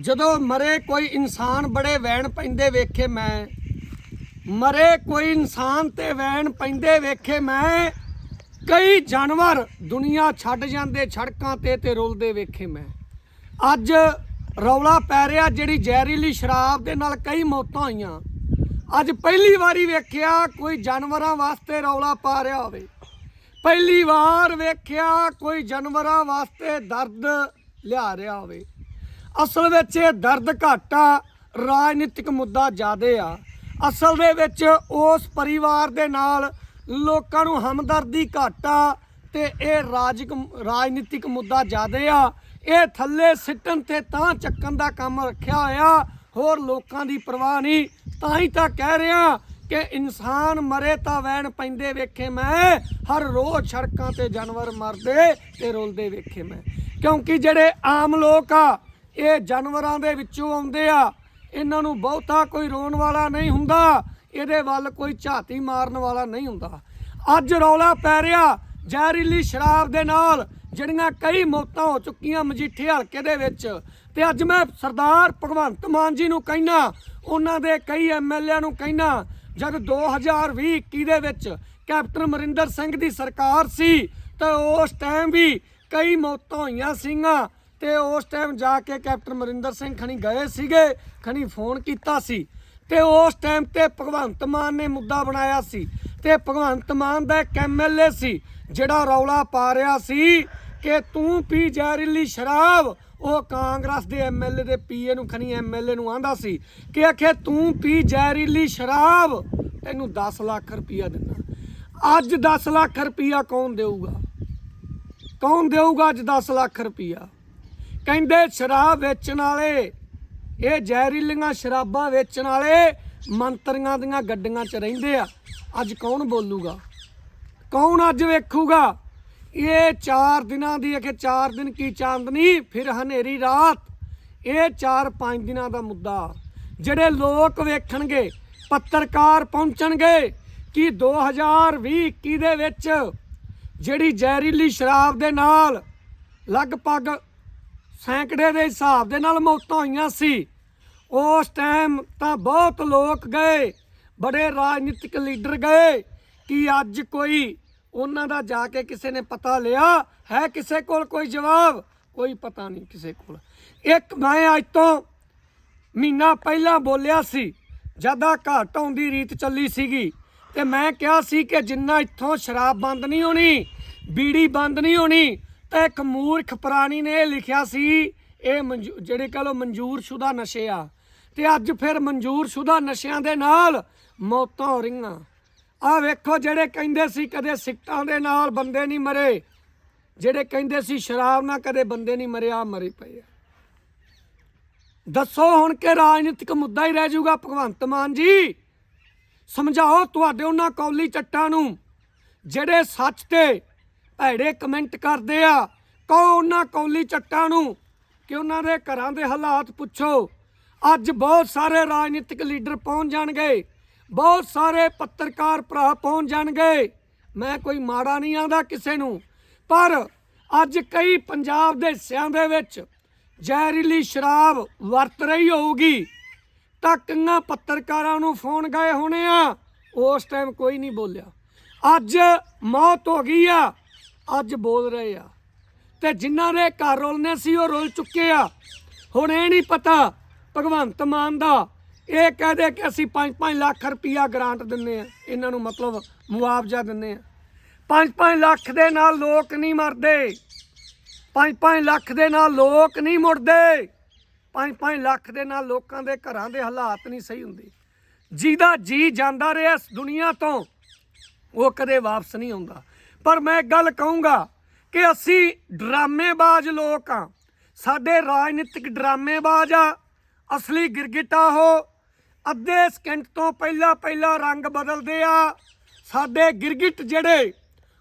ਜਦੋਂ ਮਰੇ ਕੋਈ ਇਨਸਾਨ ਬੜੇ ਵੈਣ ਪੈਂਦੇ ਵੇਖੇ ਮੈਂ। ਮਰੇ ਕੋਈ ਇਨਸਾਨ ਤੇ ਵੈਣ ਪੈਂਦੇ ਵੇਖੇ ਮੈਂ। ਕਈ ਜਾਨਵਰ ਦੁਨੀਆ ਛੱਡ ਜਾਂਦੇ ਸੜਕਾਂ ਤੇ ਤੇ ਰੁਲਦੇ ਵੇਖੇ ਮੈਂ। ਅੱਜ ਰੌਲਾ ਪੈ ਰਿਹਾ ਜਿਹੜੀ ਜ਼ਹਿਰੀਲੀ ਸ਼ਰਾਬ ਦੇ ਨਾਲ ਕਈ ਮੌਤਾਂ ਹੋਈਆਂ। ਅੱਜ ਪਹਿਲੀ ਵਾਰੀ ਵੇਖਿਆ ਕੋਈ ਜਾਨਵਰਾਂ ਵਾਸਤੇ ਰੌਲਾ ਪਾ ਰਿਹਾ ਹੋਵੇ। ਪਹਿਲੀ ਵਾਰ ਵੇਖਿਆ ਕੋਈ ਜਾਨਵਰਾਂ ਵਾਸਤੇ ਦਰਦ ਲਿਆ ਰਿਹਾ ਹੋਵੇ। ਅਸਲ ਵਿੱਚ ਇਹ ਦਰਦ ਘਾਟਾ ਰਾਜਨੀਤਿਕ ਮੁੱਦਾ ਜ਼ਿਆਦੇ ਆ। ਅਸਲ ਦੇ ਵਿੱਚ ਉਸ ਪਰਿਵਾਰ ਦੇ ਨਾਲ ਲੋਕਾਂ ਨੂੰ ਹਮਦਰਦੀ ਘਾਟਾ ਤੇ ਇਹ ਰਾਜਿਕ, ਰਾਜਨੀਤਿਕ ਮੁੱਦਾ ਜ਼ਿਆਦੇ ਆ। ਇਹ ਥੱਲੇ ਸਿੱਟਣ ਤੇ ਤਾਂ ਚੱਕਣ ਦਾ ਕੰਮ ਰੱਖਿਆ ਹੋਇਆ, ਹੋਰ ਲੋਕਾਂ ਦੀ ਪਰਵਾਹ ਨਹੀਂ। ਤਾਂ ਹੀ ਤਾਂ ਕਹਿ ਰਿਹਾ ਕਿ ਇਨਸਾਨ ਮਰੇ ਤਾਂ ਵੈਣ ਪੈਂਦੇ ਵੇਖੇ ਮੈਂ, ਹਰ ਰੋਜ਼ ਸੜਕਾਂ ਤੇ ਜਾਨਵਰ ਮਰਦੇ ਤੇ ਰੋਲਦੇ ਵੇਖੇ ਮੈਂ। ਕਿਉਂਕਿ ਜਿਹੜੇ ਆਮ ਲੋਕ ਆ ਇਹ ਜਾਨਵਰਾਂ ਦੇ ਵਿੱਚੋਂ ਆਉਂਦੇ ਆ। ਇਹਨਾਂ ਨੂੰ ਬਹੁਤਾ ਕੋਈ ਰੋਣ ਵਾਲਾ ਨਹੀਂ ਹੁੰਦਾ। ਇਹਦੇ ਵੱਲ ਕੋਈ ਝਾਤੀ ਮਾਰਨ ਵਾਲਾ ਨਹੀਂ ਹੁੰਦਾ। ਅੱਜ ਰੌਲਾ ਪੈ ਰਿਹਾ ਜ਼ਹਿਰੀਲੀ ਸ਼ਰਾਬ ਦੇ ਨਾਲ, ਜਿਹੜੀਆਂ ਕਈ ਮੌਤਾਂ ਹੋ ਚੁੱਕੀਆਂ ਮਜੀਠੇ ਹਲਕੇ ਦੇ ਵਿੱਚ। ਤੇ ਅੱਜ ਮੈਂ ਸਰਦਾਰ ਭਗਵੰਤ ਮਾਨ ਜੀ ਨੂੰ ਕਹਿਣਾ, ਉਹਨਾਂ ਦੇ ਕਈ ਐਮਐਲਏ ਨੂੰ ਕਹਿਣਾ, ਜਦ 2020-21 ਦੇ ਵਿੱਚ ਕੈਪਟਨ ਅਮਰਿੰਦਰ ਸਿੰਘ ਦੀ ਸਰਕਾਰ ਸੀ, ਤਾਂ ਉਸ ਟਾਈਮ ਵੀ ਕਈ ਮੌਤਾਂ ਹੋਈਆਂ ਸੀਗੀਆਂ। ਤੇ ਉਸ ਟਾਈਮ ਜਾ ਕੇ ਕੈਪਟਨ ਅਮਰਿੰਦਰ ਸਿੰਘ ਖਣੀ ਗਏ ਸੀਗੇ, ਖਣੀ ਫੋਨ ਕੀਤਾ ਸੀ ਤੇ ਉਸ ਟਾਈਮ ਤੇ ਭਗਵੰਤ ਮਾਨ ਨੇ ਮੁੱਦਾ ਬਣਾਇਆ ਸੀ ਤੇ ਭਗਵੰਤ ਮਾਨ ਦਾ ਇੱਕ ਐਮਐਲਏ ਸੀ ਜਿਹੜਾ ਰੌਲਾ ਪਾ ਰਿਹਾ ਸੀ ਕਿ ਤੂੰ ਪੀ ਜ਼ਹਿਰੀਲੀ ਸ਼ਰਾਬ, ਉਹ ਕਾਂਗਰਸ ਦੇ ਐਮਐਲਏ ਦੇ ਪੀਏ ਨੂੰ, ਖਣੀ ਐਮਐਲਏ ਨੂੰ ਆਂਦਾ ਸੀ ਕਿ ਆਖੇ ਤੂੰ ਪੀ ਜ਼ਹਿਰੀਲੀ ਸ਼ਰਾਬ, ਤੈਨੂੰ 10 ਲੱਖ ਰੁਪਇਆ ਦਿੰਦਾ। ਅੱਜ 10 ਲੱਖ ਰੁਪਇਆ ਕੌਣ ਦੇਊਗਾ? ਕੌਣ ਦੇਊਗਾ ਅੱਜ 10 ਲੱਖ ਰੁਪਇਆ ਕਹਿੰਦੇ ਸ਼ਰਾਬ ਵੇਚਣ ਵਾਲੇ, ਇਹ ਜ਼ਹਿਰੀਲੀਆਂ ਸ਼ਰਾਬਾਂ ਵੇਚਣ ਵਾਲੇ ਮੰਤਰੀਆਂ ਦੀਆਂ ਗੱਡੀਆਂ 'ਚ ਰਹਿੰਦੇ ਆ। ਅੱਜ ਕੌਣ ਬੋਲੂਗਾ? ਕੌਣ ਅੱਜ ਵੇਖੂਗਾ? ਇਹ 4 ਦਿਨਾਂ ਦੀ, ਅਖੇ 4 ਦਿਨ ਕੀ ਚਾਂਦਨੀ? ਫਿਰ ਹਨੇਰੀ ਰਾਤ। ਇਹ 4-5 ਦਿਨਾਂ ਦਾ ਮੁੱਦਾ। ਜਿਹੜੇ ਲੋਕ ਵੇਖਣਗੇ, ਪੱਤਰਕਾਰ ਪਹੁੰਚਣਗੇ ਕਿ 2020-21 ਦੇ ਵਿੱਚ ਜਿਹੜੀ ਜ਼ਹਿਰੀਲੀ ਸ਼ਰਾਬ ਦੇ ਨਾਲ ਲਗਭਗ ਸੈਂਕੜੇ ਦੇ ਹਿਸਾਬ ਦੇ ਨਾਲ ਮੌਤਾਂ ਹੋਈਆਂ ਸੀ। ਉਸ ਟਾਈਮ ਤਾਂ ਬਹੁਤ ਲੋਕ ਗਏ, ਬੜੇ ਰਾਜਨੀਤਿਕ ਲੀਡਰ ਗਏ ਕਿ ਅੱਜ ਕੋਈ ਉਹਨਾਂ ਦਾ ਜਾ ਕੇ ਕਿਸੇ ਨੇ ਪਤਾ ਲਿਆ, ਹੈ ਕਿਸੇ ਕੋਲ ਕੋਈ ਜਵਾਬ? ਕੋਈ ਪਤਾ ਨਹੀਂ ਕਿਸੇ ਕੋਲ। ਇੱਕ ਮੈਂ ਅੱਜ ਤੋਂ ਮਹੀਨਾ ਪਹਿਲਾਂ ਬੋਲਿਆ ਸੀ, ਜਦਾ ਘਾਟ ਆਉਂਦੀ ਰੀਤ ਚੱਲੀ ਸੀਗੀ ਤੇ ਮੈਂ ਕਿਹਾ ਸੀ ਕਿ ਜਿੰਨਾ ਇੱਥੋਂ ਸ਼ਰਾਬ ਬੰਦ ਨਹੀਂ ਹੋਣੀ, ਬੀੜੀ ਬੰਦ ਨਹੀਂ ਹੋਣੀ ਤਾਂ ਇੱਕ ਮੂਰਖ ਪ੍ਰਾਣੀ ਨੇ ਇਹ ਲਿਖਿਆ ਸੀ, ਇਹ ਮਨਜ਼ੂ- ਜਿਹੜੇ ਕਹ ਲੋ ਮਨਜ਼ੂਰ ਸ਼ੁਦਾ ਨਸ਼ੇ ਆ। ਤੇ ਅੱਜ ਫਿਰ ਮਨਜ਼ੂਰ ਸ਼ੁਦਾ ਨਸ਼ਿਆਂ ਦੇ ਨਾਲ ਮੌਤਾਂ ਹੋ ਰਹੀਆਂ। ਆ ਵੇਖੋ ਜਿਹੜੇ ਕਹਿੰਦੇ ਸੀ ਕਦੇ ਸਿੱਟਾਂ ਦੇ ਨਾਲ ਬੰਦੇ ਨਹੀਂ ਮਰੇ, ਜਿਹੜੇ ਕਹਿੰਦੇ ਸੀ ਸ਼ਰਾਬ ਨਾਲ ਕਦੇ ਬੰਦੇ ਨਹੀਂ ਮਰੇ ਆ ਮਰੇ ਪਏ ਆ। ਦੱਸੋ ਹੁਣ ਕਿ ਰਾਜਨੀਤਿਕ ਮੁੱਦਾ ਹੀ ਰਹਿ ਜਾਊਗਾ, ਭਗਵੰਤ ਮਾਨ ਜੀ। ਸਮਝਾਓ ਤੁਹਾਡੇ ਉਹਨਾਂ ਕੌਲੀ ਚੱਟਾਂ ਨੂੰ, ਜਿਹੜੇ ਸੱਚ ਤੇ ਭੈੜੇ ਕਮੈਂਟ ਕਰਦੇ ਆ। ਕਹੋ ਉਹਨਾਂ ਕੌਲੀ ਚੱਟਾਂ ਨੂੰ ਕਿ ਉਹਨਾਂ ਦੇ ਘਰਾਂ ਦੇ ਹਾਲਾਤ ਪੁੱਛੋ। ਅੱਜ ਬਹੁਤ ਸਾਰੇ ਰਾਜਨੀਤਿਕ ਲੀਡਰ ਪਹੁੰਚ ਜਾਣਗੇ। ਬਹੁਤ ਸਾਰੇ ਪੱਤਰਕਾਰ ਭਰਾ ਪਹੁੰਚ ਜਾਣਗੇ। ਮੈਂ ਕੋਈ ਮਾੜਾ ਨਹੀਂ ਆਂਦਾ ਕਿਸੇ ਨੂੰ। ਪਰ ਅੱਜ ਕਈ ਪੰਜਾਬ ਦੇ ਹਿੱਸਿਆਂ ਦੇ ਵਿੱਚ ਜ਼ਹਿਰੀਲੀ ਸ਼ਰਾਬ ਵਰਤ ਰਹੀ ਹੋਊਗੀ। ਤਾਂ ਕਿੰਨਾ ਪੱਤਰਕਾਰਾਂ ਨੂੰ ਫੋਨ ਗਏ ਹੋਣੇ ਆ। ਉਸ ਟਾਈਮ ਕੋਈ ਨਹੀਂ ਬੋਲਿਆ। ਅੱਜ ਮੌਤ ਹੋ ਗਈ ਆ। ਅੱਜ ਬੋਲ ਰਹੇ ਆ। ਤੇ ਜਿਨ੍ਹਾਂ ਨੇ ਘਰ ਰੁਲਨੇ ਸੀ, ਉਹ ਰੁਲ ਚੁੱਕੇ ਆ। ਹੁਣ ਇਹ ਨਹੀਂ ਪਤਾ, ਭਗਵੰਤ ਮਾਨ ਦਾ ਇਹ ਕਹਦੇ ਕਿ ਅਸੀਂ 5-5 ਲੱਖ ਰੁਪਇਆ ਗ੍ਰਾਂਟ ਦਿੰਨੇ ਆ। ਇਹਨਾਂ ਨੂੰ ਮਤਲਬ ਮੁਆਵਜ਼ਾ ਦਿੰਨੇ ਆ। 5-5 ਲੱਖ ਦੇ ਨਾਲ ਲੋਕ ਨਹੀਂ ਮਰਦੇ। 5-5 ਲੱਖ ਦੇ ਨਾਲ ਲੋਕ ਨਹੀਂ ਮੁੜਦੇ। 5-5 ਲੱਖ ਦੇ ਨਾਲ ਲੋਕਾਂ ਦੇ ਘਰਾਂ ਦੇ ਹਾਲਾਤ ਨਹੀਂ ਸਹੀ ਹੁੰਦੇ। ਜਿਹਦਾ ਜੀ ਜਾਂਦਾ ਰਿਹਾ ਇਸ ਦੁਨੀਆ ਤੋਂ, ਉਹ ਕਦੇ ਵਾਪਸ ਨਹੀਂ ਆਉਂਦਾ। ਪਰ ਮੈਂ ਇੱਕ ਗੱਲ ਕਹੂੰਗਾ ਕਿ ਅਸੀਂ ਡਰਾਮੇਬਾਜ਼ ਲੋਕ ਆ ਸਾਡੇ ਰਾਜਨੀਤਿਕ ਡਰਾਮੇਬਾਜ਼ ਆ। ਅਸਲੀ ਗਿਰਗਿਟਾ ਹੋ। ਅੱਧੇ ਸਕਿੰਟ ਤੋਂ ਪਹਿਲਾਂ ਪਹਿਲਾਂ ਰੰਗ ਬਦਲਦੇ ਆ। ਸਾਡੇ ਗਿਰਗਿਟ ਜਿਹੜੇ,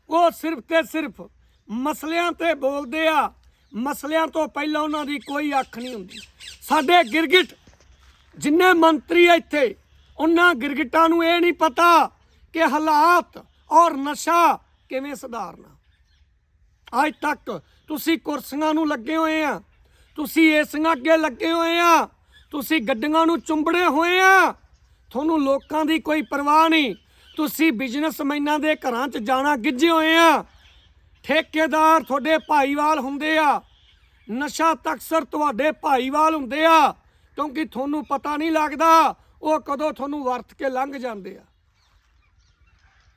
ਉਹ ਸਿਰਫ ਤੇ ਸਿਰਫ ਮਸਲਿਆਂ ਤੇ ਬੋਲਦੇ ਆ। ਮਸਲਿਆਂ ਤੋਂ ਪਹਿਲਾਂ ਉਹਨਾਂ ਦੀ ਕੋਈ ਅੱਖ ਨਹੀਂ ਹੁੰਦੀ। ਸਾਡੇ ਗਿਰਗਿਟ ਜਿੰਨੇ ਮੰਤਰੀ ਆ ਇੱਥੇ, ਉਹਨਾਂ ਗਿਰਗਿਟਾਂ ਨੂੰ ਇਹ ਨਹੀਂ ਪਤਾ ਕਿ ਹਾਲਾਤ ਔਰ ਨਸ਼ਾ ਕਿਵੇਂ ਸੁਧਾਰਨਾ? ਅੱਜ ਤੱਕ ਤੁਸੀਂ ਕੁਰਸੀਆਂ ਨੂੰ ਲੱਗੇ ਹੋਏ ਆ। ਤੁਸੀਂ ਏਸੀਆਂ ਅੱਗੇ ਲੱਗੇ ਹੋਏ ਆ। ਤੁਸੀਂ ਗੱਡੀਆਂ ਨੂੰ ਚੁੰਬੜੇ ਹੋਏ ਆ। ਤੁਹਾਨੂੰ ਲੋਕਾਂ ਦੀ ਕੋਈ ਪਰਵਾਹ ਨਹੀਂ। ਤੁਸੀਂ ਬਿਜ਼ਨਸਮੈਨਾਂ ਦੇ ਘਰਾਂ 'ਚ ਜਾਣਾ ਗਿੱਝੇ ਹੋਏ ਆ। ਠੇਕੇਦਾਰ ਤੁਹਾਡੇ ਭਾਈਵਾਲ ਹੁੰਦੇ ਆ। ਨਸ਼ਾ ਤਕਸਰ ਤੁਹਾਡੇ ਭਾਈਵਾਲ ਹੁੰਦੇ ਆ। ਕਿਉਂਕਿ ਤੁਹਾਨੂੰ ਪਤਾ ਨਹੀਂ ਲੱਗਦਾ ਉਹ ਕਦੋਂ ਤੁਹਾਨੂੰ ਵਰਤ ਕੇ ਲੰਘ ਜਾਂਦੇ ਆ।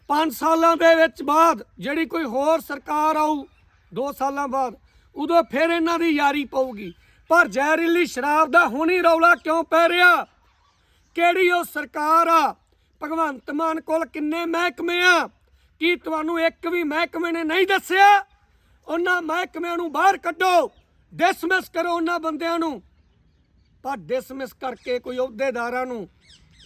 5 ਸਾਲਾਂ ਦੇ ਵਿੱਚ ਬਾਅਦ ਜਿਹੜੀ ਕੋਈ ਹੋਰ ਸਰਕਾਰ ਆਊ 2 ਸਾਲਾਂ ਬਾਅਦ, ਉਦੋਂ ਫਿਰ ਇਹਨਾਂ ਦੀ ਯਾਰੀ ਪਊਗੀ। ਪਰ ਜ਼ਹਿਰੀਲੀ ਸ਼ਰਾਬ ਦਾ ਹੁਣੀ ਰੌਲਾ ਕਿਉਂ ਪੈ ਰਿਹਾ? ਕਿਹੜੀ ਉਹ ਸਰਕਾਰ ਆ? ਭਗਵੰਤ ਮਾਨ ਕੋਲ ਕਿੰਨੇ ਮਹਿਕਮੇ ਆ? ਕੀ ਤੁਹਾਨੂੰ ਇੱਕ ਵੀ ਮਹਿਕਮੇ ਨੇ ਨਹੀਂ ਦੱਸਿਆ? ਉਹਨਾਂ ਮਹਿਕਮਿਆਂ ਨੂੰ ਬਾਹਰ ਕੱਢੋ। ਡਿਸਮਿਸ ਕਰੋ ਉਹਨਾਂ ਬੰਦਿਆਂ ਨੂੰ। ਪਰ ਡਿਸਮਿਸ ਕਰਕੇ ਕੋਈ ਅਹੁਦੇਦਾਰਾਂ ਨੂੰ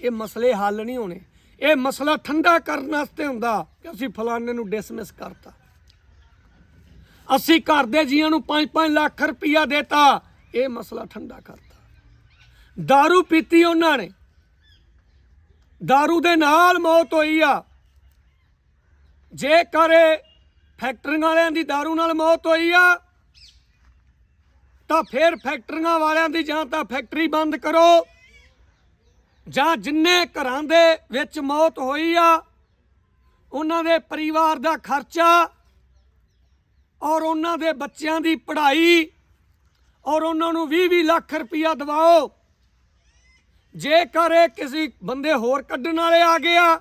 ਇਹ ਮਸਲੇ ਹੱਲ ਨਹੀਂ ਹੋਣੇ। ਇਹ ਮਸਲਾ ਠੰਡਾ ਕਰਨ ਵਾਸਤੇ ਹੁੰਦਾ ਕਿ ਅਸੀਂ ਫਲਾਣੇ ਨੂੰ ਡਿਸਮਿਸ ਕਰਤਾ ਅਸੀਂ ਘਰ ਦੇ ਜੀਆਂ ਨੂੰ 5-5 ਲੱਖ ਰੁਪਇਆ ਦੇਤਾ ਇਹ ਮਸਲਾ ਠੰਡਾ ਕਰਤਾ दारू ਪੀਤੀ ਉਹਨਾਂ ਨੇ दारू ਦੇ ਨਾਲ ਮੌਤ ਹੋਈ ਆ ਜੇ ਕਰੇ ਫੈਕਟਰੀਆਂ ਵਾਲਿਆਂ ਦੀ दारू ਨਾਲ ਮੌਤ ਹੋਈ ਆ ਤਾਂ ਫਿਰ ਫੈਕਟਰੀਆਂ ਵਾਲਿਆਂ ਦੀ ਜਾਂ ਤਾਂ ਫੈਕਟਰੀ ਬੰਦ ਕਰੋ ਜਾਂ ਜਿੰਨੇ ਘਰਾਂ ਦੇ ਵਿੱਚ ਮੌਤ ਹੋਈ ਆ, ਉਹਨਾਂ ਦੇ ਪਰਿਵਾਰ ਦਾ ਖਰਚਾ ਔਰ ਉਹਨਾਂ ਦੇ ਬੱਚਿਆਂ ਦੀ ਪੜ੍ਹਾਈ ਔਰ ਉਹਨਾਂ ਨੂੰ 20-20 ਲੱਖ ਰੁਪਇਆ ਦਿਵਾਓ। ਜੇਕਰ ਇਹ ਕਿਸੇ ਬੰਦੇ ਹੋਰ ਕੱਢਣ ਵਾਲੇ ਆ ਗਿਆ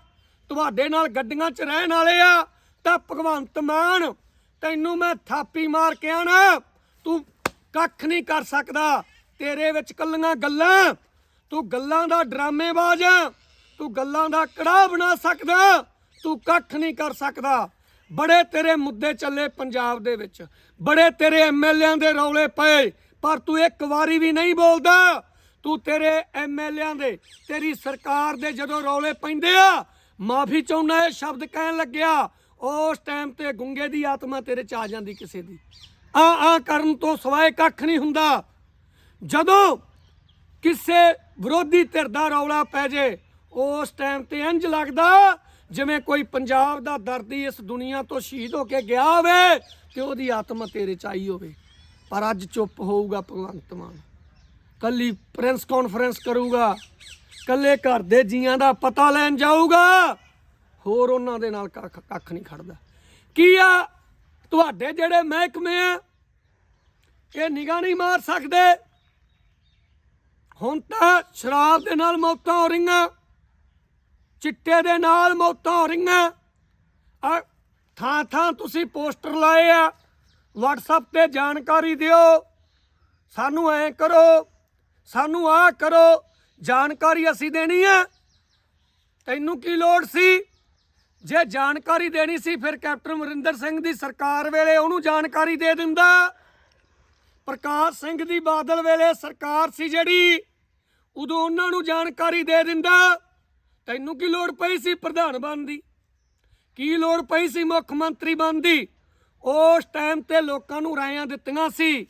ਤੁਹਾਡੇ ਨਾਲ ਗੱਡੀਆਂ 'ਚ ਰਹਿਣ ਵਾਲੇ ਆ, ਤਾਂ ਭਗਵੰਤ ਮਾਨ, ਤੈਨੂੰ ਮੈਂ ਥਾਪੀ ਮਾਰ ਕੇ ਆਣਾ। ਤੂੰ ਕੱਖ ਨਹੀਂ ਕਰ ਸਕਦਾ। ਤੇਰੇ ਵਿੱਚ ਕੱਲੀਆਂ ਗੱਲਾਂ। ਤੂੰ ਗੱਲਾਂ ਦਾ ਡਰਾਮੇਬਾਜ਼ ਆ ਤੂੰ ਗੱਲਾਂ ਦਾ ਕੜਾ ਬਣਾ ਸਕਦਾ ਤੂੰ ਕੱਖ ਨਹੀਂ ਕਰ ਸਕਦਾ। ਬੜੇ ਤੇਰੇ ਮੁੱਦੇ ਚੱਲੇ ਪੰਜਾਬ ਦੇ ਵਿੱਚ। ਬੜੇ ਤੇਰੇ ਐਮਐਲਏਆਂ ਦੇ ਰੌਲੇ ਪਏ। ਪਰ ਤੂੰ ਇੱਕ ਵਾਰੀ ਵੀ ਨਹੀਂ ਬੋਲਦਾ। ਤੂੰ ਤੇਰੇ ਐਮਐਲਏਆਂ ਦੇ, ਤੇਰੀ ਸਰਕਾਰ ਦੇ ਜਦੋਂ ਰੌਲੇ ਪੈਂਦੇ ਆ, ਮਾਫੀ ਚਾਹੁੰਦਾ ਇਹ ਸ਼ਬਦ ਕਹਿਣ ਲੱਗਿਆ, ਉਸ ਟਾਈਮ ਤੇ ਗੁੰਗੇ ਦੀ ਆਤਮਾ ਤੇਰੇ ਚ ਆ ਜਾਂਦੀ ਕਿਸੇ ਦੀ। ਆ ਆ ਕਰਨ ਤੋਂ ਸਵਾਏ ਕੱਖ ਨਹੀਂ ਹੁੰਦਾ। ਜਦੋਂ ਕਿਸੇ ਵਿਰੋਧੀ ਧਿਰ ਦਾ ਰੌਲਾ ਪੈ ਜੇ, ਉਸ ਟਾਈਮ ਤੇ ਇੰਜ ਲੱਗਦਾ ਜਿਵੇਂ ਕੋਈ ਪੰਜਾਬ ਦਾ ਦਰਦੀ ਇਸ ਦੁਨੀਆ ਤੋਂ ਸ਼ਹੀਦ ਹੋ ਕੇ ਗਿਆ ਹੋਵੇ ਤੇ ਉਹਦੀ ਆਤਮਾ ਤੇਰੇ ਚ ਆਈ ਹੋਵੇ। ਪਰ ਅੱਜ ਚੁੱਪ ਹੋਊਗਾ ਭਗਵੰਤ ਮਾਨ। ਕੱਲੀ ਪ੍ਰੈਸ ਕਾਨਫਰੰਸ ਕਰੂਗਾ, ਕੱਲੇ ਘਰ ਦੇ ਜੀਆਂ ਦਾ ਪਤਾ ਲੈਣ ਜਾਊਗਾ, ਹੋਰ ਉਹਨਾਂ ਦੇ ਨਾਲ ਕੱਖ ਕੱਖ ਨਹੀਂ ਖੜਦਾ। ਕੀ ਆ? ਤੁਹਾਡੇ ਜਿਹੜੇ ਮਹਿਕਮੇ ਆ, ਇਹ ਨਿਗਾਹ ਨਹੀਂ ਮਾਰ ਸਕਦੇ। ਹੁਣ ਤਾਂ ਸ਼ਰਾਬ ਦੇ ਨਾਲ ਮੌਤਾਂ ਹੋ ਰਹੀਆਂ। ਚਿੱਟੇ ਦੇ ਨਾਲ ਮੌਤਾਂ ਹੋ ਰਹੀਆਂ। ਆ, ਥਾਂ ਥਾਂ ਤੁਸੀਂ ਪੋਸਟਰ ਲਾਏ ਆ। WhatsApp ਤੇ ਜਾਣਕਾਰੀ ਦਿਓ। ਸਾਨੂੰ ਐ ਕਰੋ, ਸਾਨੂੰ ਆ ਕਰੋ। ਜਾਣਕਾਰੀ ਅਸੀਂ ਦੇਣੀ ਆ। ਤੈਨੂੰ ਕੀ ਲੋੜ ਸੀ? ਜੇ ਜਾਣਕਾਰੀ ਦੇਣੀ ਸੀ, ਫਿਰ ਕੈਪਟਨ ਅਮਰਿੰਦਰ ਸਿੰਘ ਦੀ ਸਰਕਾਰ ਵੇਲੇ ਉਹਨੂੰ ਜਾਣਕਾਰੀ ਦੇ ਦਿੰਦਾ। ਪ੍ਰਕਾਸ਼ ਸਿੰਘ ਦੀ ਬਾਦਲ ਵੇਲੇ ਸਰਕਾਰ ਸੀ ਜਿਹੜੀ। ਉਦੋਂ ਉਹਨਾਂ ਨੂੰ ਜਾਣਕਾਰੀ ਦੇ ਦਿੰਦਾ, ਤੈਨੂੰ ਕੀ ਲੋੜ ਪਈ ਸੀ ਪ੍ਰਧਾਨ ਬਣਨ ਦੀ? ਕੀ ਲੋੜ ਪਈ ਸੀ ਮੁੱਖ ਮੰਤਰੀ ਬਣਨ ਦੀ? ਉਸ ਟਾਈਮ ਤੇ ਲੋਕਾਂ ਨੂੰ ਰਾਇਆਂ ਦਿੱਤੀਆਂ ਸੀ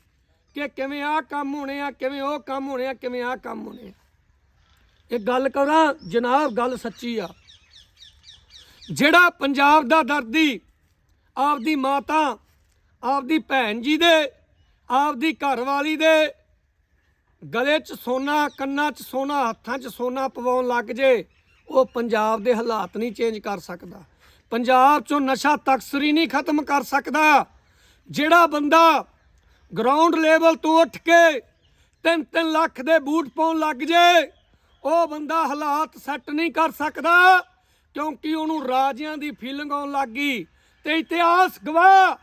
ਕਿ ਕਿਵੇਂ ਆਹ ਕੰਮ ਹੋਣੇ ਆ, ਕਿਵੇਂ ਉਹ ਕੰਮ ਹੋਣੇ ਆ, ਕਿਵੇਂ ਆਹ ਕੰਮ ਹੋਣੇ ਆ। ਇਹ ਗੱਲ ਕਰਾਂ, ਜਨਾਬ, ਗੱਲ ਸੱਚੀ ਆ। ਜਿਹੜਾ ਪੰਜਾਬ ਦਾ ਦਰਦੀ ਆਪਦੀ ਮਾਤਾ, ਆਪਦੀ ਭੈਣ ਜੀ ਦੇ, ਆਪਦੀ ਘਰਵਾਲੀ ਦੇ ਗਲੇ 'ਚ ਸੋਨਾ, ਕੰਨਾਂ 'ਚ ਸੋਨਾ, ਹੱਥਾਂ 'ਚ ਸੋਨਾ ਪਵਾਉਣ ਲੱਗ ਜੇ, ਉਹ ਪੰਜਾਬ ਦੇ ਹਾਲਾਤ ਨਹੀਂ ਚੇਂਜ ਕਰ ਸਕਦਾ। ਪੰਜਾਬ 'ਚੋਂ ਨਸ਼ਾ ਤਕਸਰੀ ਨਹੀਂ ਖਤਮ ਕਰ ਸਕਦਾ। ਜਿਹੜਾ ਬੰਦਾ ਗਰਾਊਂਡ ਲੈਵਲ ਤੋਂ ਉੱਠ ਕੇ 3-3 ਲੱਖ ਦੇ ਬੂਟ ਪਾਉਣ ਲੱਗ ਜੇ, ਉਹ ਬੰਦਾ ਹਾਲਾਤ ਸੈੱਟ ਨਹੀਂ ਕਰ ਸਕਦਾ, ਕਿਉਂਕਿ ਉਹਨੂੰ ਰਾਜਿਆਂ ਦੀ ਫੀਲਿੰਗ ਆਉਣ ਲੱਗ ਗਈ ਤੇ ਇਤਿਹਾਸ ਗਵਾਹ,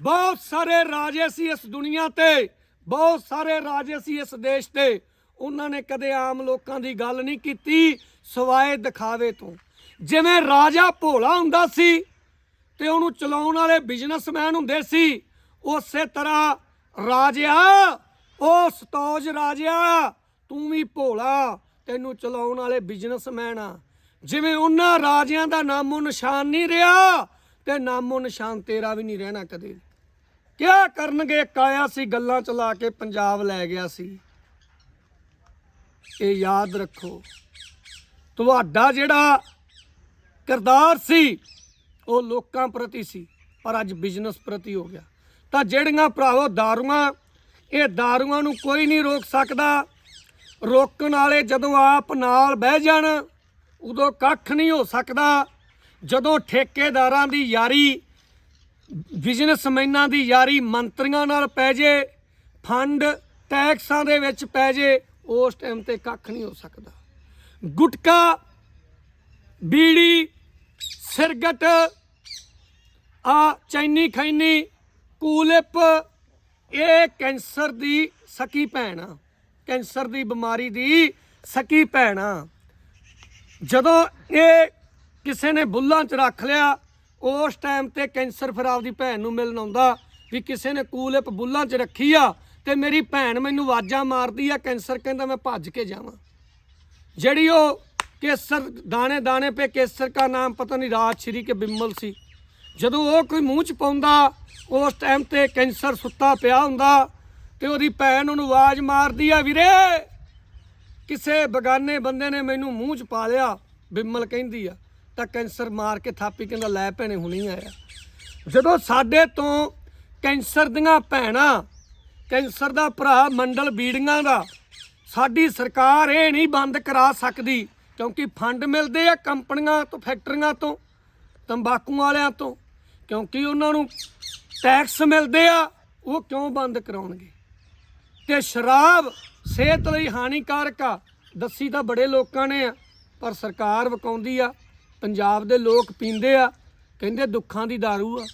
ਬਹੁਤ ਸਾਰੇ ਰਾਜੇ ਸੀ ਇਸ ਦੁਨੀਆ ਤੇ। ਬਹੁਤ ਸਾਰੇ ਰਾਜੇ ਸੀ ਇਸ ਦੇਸ਼ ਦੇ, ਉਹਨਾਂ ਨੇ ਕਦੇ ਆਮ ਲੋਕਾਂ ਦੀ ਗੱਲ ਨਹੀਂ ਕੀਤੀ, ਸਵਾਏ ਦਿਖਾਵੇ ਤੋਂ। ਜਿਵੇਂ ਰਾਜਾ ਭੋਲਾ ਹੁੰਦਾ ਸੀ ਤੇ ਉਹਨੂੰ ਚਲਾਉਣ ਵਾਲੇ ਬਿਜ਼ਨਸਮੈਨ ਹੁੰਦੇ ਸੀ, ਉਸੇ ਤਰ੍ਹਾਂ ਰਾਜਿਆ ਉਹ ਸਤੌਜ ਰਾਜਿਆ, ਤੂੰ ਵੀ ਭੋਲਾ, ਤੈਨੂੰ ਚਲਾਉਣ ਵਾਲੇ ਬਿਜ਼ਨਸਮੈਨ ਆ। ਜਿਵੇਂ ਉਹਨਾਂ ਰਾਜਿਆਂ ਦਾ ਨਾਮੋ ਨਿਸ਼ਾਨ ਨਹੀਂ ਰਿਹਾ ਤੇ ਨਾਮੋ ਨਿਸ਼ਾਨ ਤੇਰਾ ਵੀ ਨਹੀਂ ਰਹਿਣਾ ਕਦੇ। ਕਿਆ ਕਰਨਗੇ? ਕਾਇਆ ਸੀ, ਗੱਲਾਂ ਚਲਾ ਕੇ ਪੰਜਾਬ ਲੈ ਗਿਆ ਸੀ। ਇਹ ਯਾਦ ਰੱਖੋ, ਤੁਹਾਡਾ ਜਿਹੜਾ ਕਿਰਦਾਰ ਸੀ, ਉਹ ਲੋਕਾਂ ਪ੍ਰਤੀ ਸੀ, ਪਰ ਅੱਜ ਬਿਜ਼ਨਸ ਪ੍ਰਤੀ ਹੋ ਗਿਆ। ਤਾਂ ਜਿਹੜੀਆਂ ਭਰਾਵੋ ਦਾਰੂਆਂ, ਇਹ ਦਾਰੂਆਂ ਨੂੰ ਕੋਈ ਨਹੀਂ ਰੋਕ ਸਕਦਾ। ਰੋਕਣ ਵਾਲੇ ਜਦੋਂ ਆਪ ਨਾਲ ਬਹਿ ਜਾਣ, ਉਦੋਂ ਕੱਖ ਨਹੀਂ ਹੋ ਸਕਦਾ। ਜਦੋਂ ਠੇਕੇਦਾਰਾਂ ਦੀ ਯਾਰੀ ਬਿਜ਼ਨਸਮੈਨਾਂ ਦੀ ਯਾਰੀ ਮੰਤਰੀਆਂ ਨਾਲ ਪੈ ਜੇ ਫੰਡ ਟੈਕਸਾਂ ਦੇ ਵਿੱਚ ਪੈ ਜੇ, ਉਸ ਟਾਈਮ ਤੇ ਕੱਖ ਨਹੀਂ ਹੋ ਸਕਦਾ। ਗੁਟਕਾ, ਬੀੜੀ, ਸਿਰਗਟ, ਆ ਚੈਨੀ ਖੈਨੀ, ਕੂਲਿਪ, ਇਹ ਕੈਂਸਰ ਦੀ ਸਕੀ ਭੈਣ ਆ। ਕੈਂਸਰ ਦੀ ਬਿਮਾਰੀ ਦੀ ਸਕੀ ਭੈਣ ਆ। ਜਦੋਂ ਇਹ ਕਿਸੇ ਨੇ ਬੁੱਲਾਂ 'ਚ ਰੱਖ ਲਿਆ ਉਸ ਟਾਈਮ ਤੇ ਕੈਂਸਰ ਫਿਰ ਆਪਦੀ ਭੈਣ ਨੂੰ ਮਿਲਣ ਆਉਂਦਾ ਵੀ ਕਿਸੇ ਨੇ ਕੂਲਿਪ ਬੁੱਲਾਂ 'ਚ ਰੱਖੀ ਆ ਤੇ ਮੇਰੀ ਭੈਣ ਮੈਨੂੰ ਆਵਾਜ਼ਾਂ ਮਾਰਦੀ ਆ, ਕੈਂਸਰ ਕਹਿੰਦਾ ਮੈਂ ਭੱਜ ਕੇ ਜਾਵਾਂ। ਜਿਹੜੀ ਉਹ ਕੇਸਰ ਦਾਣੇ ਦਾਣੇ ਪੇ ਕੇਸਰ ਦਾ ਨਾਮ ਪਤਾ ਨਹੀਂ ਰਾਜ ਸ਼੍ਰੀ ਕੇ ਬਿਮਲ ਸੀ। ਜਦੋਂ ਉਹ ਕੋਈ ਮੂੰਹ ਚ ਪਾਉਂਦਾ, ਉਸ ਟਾਈਮ ਤੇ ਕੈਂਸਰ ਸੁੱਤਾ ਪਿਆ ਹੁੰਦਾ ਤੇ ਉਹਦੀ ਭੈਣ ਉਹਨੂੰ ਆਵਾਜ਼ ਮਾਰਦੀ ਆ, ਵੀਰੇ, ਕਿਸੇ ਬਗਾਨੇ ਬੰਦੇ ਨੇ ਮੈਨੂੰ ਮੂੰਹ ਚ ਪਾ ਲਿਆ, ਬਿਮਲ ਕਹਿੰਦੀ ਆ। ਤਾਂ ਕੈਂਸਰ ਮਾਰ ਕੇ ਥਾਪੀ ਕਹਿੰਦਾ, ਲੈ ਭੈਣੇ, ਹੁਣੀ ਆਇਆ। ਜਦੋਂ ਸਾਡੇ ਤੋਂ ਕੈਂਸਰ ਦੀਆਂ ਭੈਣਾਂ, ਕੈਂਸਰ ਦਾ ਭਰਾ ਮੰਡਲ ਬੀੜੀਆਂ ਦਾ, ਸਾਡੀ ਸਰਕਾਰ ਇਹ ਨਹੀਂ ਬੰਦ ਕਰਾ ਸਕਦੀ, ਕਿਉਂਕਿ ਫੰਡ ਮਿਲਦੇ ਆ ਕੰਪਨੀਆਂ ਤੋਂ, ਫੈਕਟਰੀਆਂ ਤੋਂ, ਤੰਬਾਕੂ ਵਾਲਿਆਂ ਤੋਂ, ਕਿਉਂਕਿ ਉਹਨਾਂ ਨੂੰ ਟੈਕਸ ਮਿਲਦੇ ਆ, ਉਹ ਕਿਉਂ ਬੰਦ ਕਰਾਉਣਗੇ? ਤੇ ਸ਼ਰਾਬ ਸਿਹਤ ਲਈ ਹਾਨੀਕਾਰਕ ਆ, ਦੱਸੀ ਤਾਂ ਬੜੇ ਲੋਕਾਂ ਨੇ ਆ, ਪਰ ਸਰਕਾਰ ਵਕਾਉਂਦੀ ਆ। ਪੰਜਾਬ ਦੇ ਲੋਕ ਪੀਂਦੇ ਆ ਕਹਿੰਦੇ ਦੁੱਖਾਂ ਦੀ दारू ਆ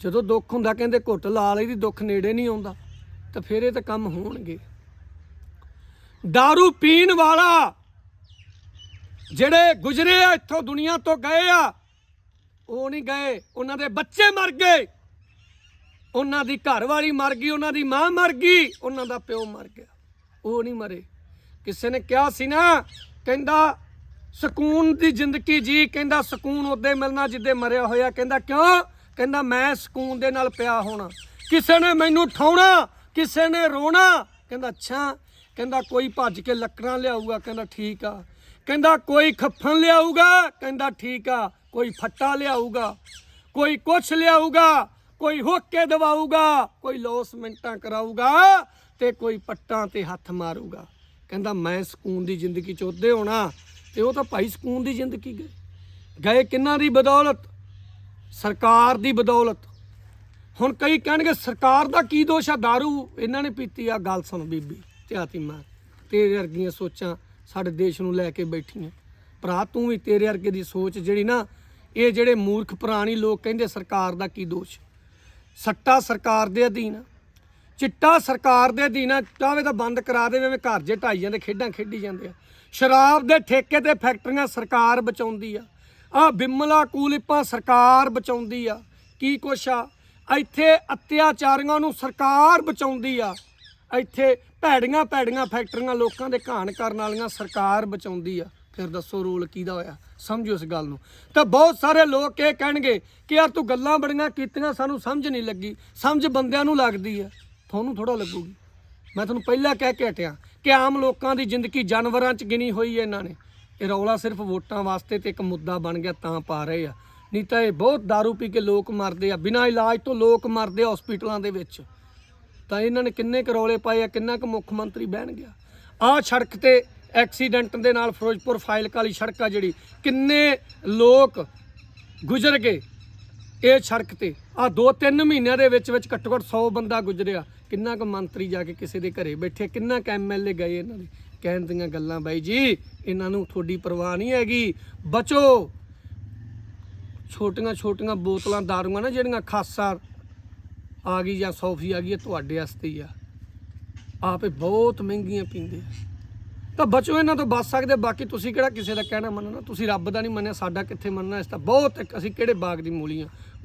ਜਦੋਂ ਦੁੱਖ ਹੁੰਦਾ ਕਹਿੰਦੇ ਘੁੱਟ ਲਾ ਲਈ ਦੀ ਦੁੱਖ ਨੇੜੇ ਨਹੀਂ ਆਉਂਦਾ ਤਾਂ ਫਿਰ ਇਹ ਤਾਂ ਕੰਮ ਹੋਣਗੇ दारू ਪੀਣ ਵਾਲਾ ਜਿਹੜੇ ਗੁਜਰੇ ਆ ਇੱਥੋਂ ਦੁਨੀਆ ਤੋਂ ਗਏ ਆ ਉਹ ਨਹੀਂ ਗਏ ਉਹਨਾਂ ਦੇ ਬੱਚੇ ਮਰ ਗਏ ਉਹਨਾਂ ਦੀ ਘਰ ਵਾਲੀ ਮਰ ਗਈ ਉਹਨਾਂ ਦੀ ਮਾਂ ਮਰ ਗਈ ਉਹਨਾਂ ਦਾ ਪਿਓ ਮਰ ਗਿਆ ਉਹ ਨਹੀਂ ਮਰੇ ਕਿਸੇ ਨੇ ਕਿਹਾ ਸੀ ਨਾ ਕਹਿੰਦਾ ਸਕੂਨ ਦੀ ਜ਼ਿੰਦਗੀ ਜੀ, ਕਹਿੰਦਾ ਸਕੂਨ ਉਦੋਂ ਮਿਲਣਾ ਜਿੱਦੇ ਮਰਿਆ ਹੋਇਆ, ਕਹਿੰਦਾ ਕਿਉਂ? ਕਹਿੰਦਾ ਮੈਂ ਸਕੂਨ ਦੇ ਨਾਲ ਪਿਆ ਹੋਣਾ। ਕਿਸੇ ਨੇ ਮੈਨੂੰ ਠਾਉਣਾ, ਕਿਸੇ ਨੇ ਰੋਣਾ। ਕਹਿੰਦਾ, ਅੱਛਾ। ਕਹਿੰਦਾ, ਕੋਈ ਭੱਜ ਕੇ ਲੱਕੜਾਂ ਲਿਆਊਗਾ, ਕਹਿੰਦਾ ਠੀਕ ਆ। ਕਹਿੰਦਾ, ਕੋਈ ਖੱਫਣ ਲਿਆਊਗਾ, ਕਹਿੰਦਾ ਠੀਕ ਆ। ਕੋਈ ਫੱਟਾ ਲਿਆਊਗਾ, ਕੋਈ ਕੁਛ ਲਿਆਊਗਾ, ਕੋਈ ਹੁੱਕੇ ਦਵਾਊਗਾ, ਕੋਈ ਲੋਸਮੈਂਟਾਂ ਕਰਾਊਗਾ ਤੇ ਕੋਈ ਪੱਟਾਂ ਤੇ ਹੱਥ ਮਾਰੂਗਾ। ਕਹਿੰਦਾ, ਮੈਂ ਸਕੂਨ ਦੀ ਜ਼ਿੰਦਗੀ ਚ ਉਹਦੇ ਹੋਣਾ। ਤੇ ਉਹ ਤਾਂ ਭਾਈ ਸਕੂਨ ਦੀ ਜ਼ਿੰਦਗੀ ਗਏ। ਗਏ ਕਿੰਨਾਂ ਦੀ ਬਦੌਲਤ? ਸਰਕਾਰ ਦੀ ਬਦੌਲਤ। ਹੁਣ ਕਈ ਕਹਿਣਗੇ ਸਰਕਾਰ ਦਾ ਕੀ ਦੋਸ਼ ਆ? दारू ਇਹਨਾਂ ਨੇ ਪੀਤੀ ਆ। ਗੱਲ ਸੁਣ ਬੀਬੀ ਧਿਆਤੀ ਮਾਰ ਤੇਰੇ ਵਰਗੀਆਂ ਸੋਚਾਂ ਸਾਡੇ ਦੇਸ਼ ਨੂੰ ਲੈ ਕੇ ਬੈਠੀਆਂ। ਭਰਾ ਤੂੰ ਵੀ ਤੇਰੇ ਵਰਗੇ ਦੀ ਸੋਚ ਜਿਹੜੀ ਨਾ ਇਹ ਜਿਹੜੇ ਮੂਰਖ ਪੁਰਾਣੀ ਲੋਕ ਕਹਿੰਦੇ ਸਰਕਾਰ ਦਾ ਕੀ ਦੋਸ਼? ਸੱਟਾ ਸਰਕਾਰ ਦੇ ਅਧੀਨ ਆ। ਚਿੱਟਾ ਸਰਕਾਰ ਦੇ ਅਧੀਨ ਆ, ਚਾਹਵੇ ਤਾਂ ਬੰਦ ਕਰਾ ਦੇਵੇ ਘਰ ਜੇ ਢਾਈ ਜਾਂਦੇ ਖੇਡਾਂ ਖੇਡੀ ਜਾਂਦੇ ਆ। ਸ਼ਰਾਬ ਦੇ ਠੇਕੇ ਤੇ ਫੈਕਟਰੀਆਂ ਸਰਕਾਰ ਬਚਾਉਂਦੀ ਆ। ਆ ਬਿਮਲਾ ਕੂਲਿਪਾਂ ਸਰਕਾਰ ਬਚਾਉਂਦੀ ਆ। ਕੀ ਕੁਛ ਆ? ਇੱਥੇ ਅਤਿਆਚਾਰੀਆਂ ਨੂੰ ਸਰਕਾਰ ਬਚਾਉਂਦੀ ਆ। ਇੱਥੇ ਭੈੜੀਆਂ ਭੈੜੀਆਂ ਫੈਕਟਰੀਆਂ ਲੋਕਾਂ ਦੇ ਘਾਣ ਕਰਨ ਵਾਲੀਆਂ ਸਰਕਾਰ ਬਚਾਉਂਦੀ ਆ। ਫਿਰ ਦੱਸੋ ਰੋਲ ਕਿਹਦਾ ਹੋਇਆ? ਸਮਝੋ ਇਸ ਗੱਲ ਨੂੰ। ਤਾਂ ਬਹੁਤ ਸਾਰੇ ਲੋਕ ਇਹ ਕਹਿਣਗੇ ਕਿ ਯਾਰ ਤੂੰ ਗੱਲਾਂ ਬੜੀਆਂ ਕੀਤੀਆਂ, ਸਾਨੂੰ ਸਮਝ ਨਹੀਂ ਲੱਗੀ। ਸਮਝ ਬੰਦਿਆਂ ਨੂੰ ਲੱਗਦੀ ਆ। ਤੁਹਾਨੂੰ ਥੋੜਾ ਲੱਗੂਗੀ। ਮੈਂ ਤੁਹਾਨੂੰ ਪਹਿਲਾਂ ਕਹਿ ਕੇ ਹਟਿਆ। ਕਿ ਆਮ ਲੋਕਾਂ ਦੀ ਜ਼ਿੰਦਗੀ ਜਾਨਵਰਾਂ 'ਚ ਗਿਣੀ ਹੋਈ ਹੈ ਇਹਨਾਂ ਨੇ। ਇਹ ਰੌਲਾ ਸਿਰਫ ਵੋਟਾਂ ਵਾਸਤੇ ਤੇ ਇੱਕ ਮੁੱਦਾ ਬਣ ਗਿਆ, ਤਾਂ ਪਾ ਰਹੇ ਆ। ਨਹੀਂ ਤਾਂ ਇਹ ਬਹੁਤ दारू ਪੀ ਕੇ ਲੋਕ ਮਰਦੇ ਆ, ਬਿਨਾਂ ਇਲਾਜ ਤੋਂ ਲੋਕ ਮਰਦੇ ਆ ਹਸਪੀਟਲਾਂ ਦੇ ਵਿੱਚ। ਤਾਂ ਇਹਨਾਂ ਨੇ ਕਿੰਨੇ ਕੁ ਰੌਲੇ ਪਾਏ ਆ, ਕਿੰਨਾ ਕੁ ਮੁੱਖ ਮੰਤਰੀ ਬਹਿਣ ਗਿਆ? ਆਹ ਸੜਕ ਤੇ ਐਕਸੀਡੈਂਟ ਦੇ ਨਾਲ ਫਿਰੋਜ਼ਪੁਰ ਫਾਈਲ ਕਾਲੀ ਸੜਕ ਆ ਜਿਹੜੀ। ਕਿੰਨੇ ਲੋਕ ਗੁਜ਼ਰ ਗਏ ਇਹ ਸੜਕ ਤੇ। ਆ 2-3 ਮਹੀਨਿਆਂ ਦੇ ਵਿੱਚ ਵਿੱਚ ਘੱਟੋ ਘੱਟ 100 ਬੰਦਾ ਗੁਜ਼ਰਿਆ। ਕਿੰਨਾ ਕੁ ਮੰਤਰੀ ਜਾ ਕੇ ਕਿਸੇ ਦੇ ਘਰੇ ਬੈਠੇ, ਕਿੰਨਾ ਕੁ ਐਮਐਲਏ ਗਏ ਇਹਨਾਂ ਦੇ। ਕਹਿਣ ਦੀਆਂ ਗੱਲਾਂ, ਬਾਈ ਜੀ, ਇਹਨਾਂ ਨੂੰ ਤੁਹਾਡੀ ਪਰਵਾਹ ਨਹੀਂ ਹੈਗੀ। ਬਚੋ। ਛੋਟੀਆਂ ਛੋਟੀਆਂ ਬੋਤਲਾਂ ਦਾਰੂਆਂ ਨਾ ਜਿਹੜੀਆਂ ਖਾਸਾ ਆ ਗਈ ਜਾਂ ਸੌਫੀ ਆ ਗਈ, ਇਹ ਤੁਹਾਡੇ ਵਾਸਤੇ ਹੀ ਆ। ਆਪੇ ਬਹੁਤ ਮਹਿੰਗੀਆਂ ਪੀਂਦੇ ਆ। ਤਾਂ ਬਚੋ ਇਹਨਾਂ ਤੋਂ, ਬਚ ਸਕਦੇ। ਬਾਕੀ ਤੁਸੀਂ ਕਿਹੜਾ ਕਿਸੇ ਦਾ ਕਹਿਣਾ ਮੰਨਣਾ? ਤੁਸੀਂ ਰੱਬ ਦਾ ਨਹੀਂ ਮੰਨਿਆ, ਸਾਡਾ ਕਿੱਥੇ ਮੰਨਣਾ? ਇਸ ਤਾਂ ਬਹੁਤ ਅਸੀਂ ਕਿਹੜੇ ਬਾਗ ਦੀ ਮੂਲੀਆਂ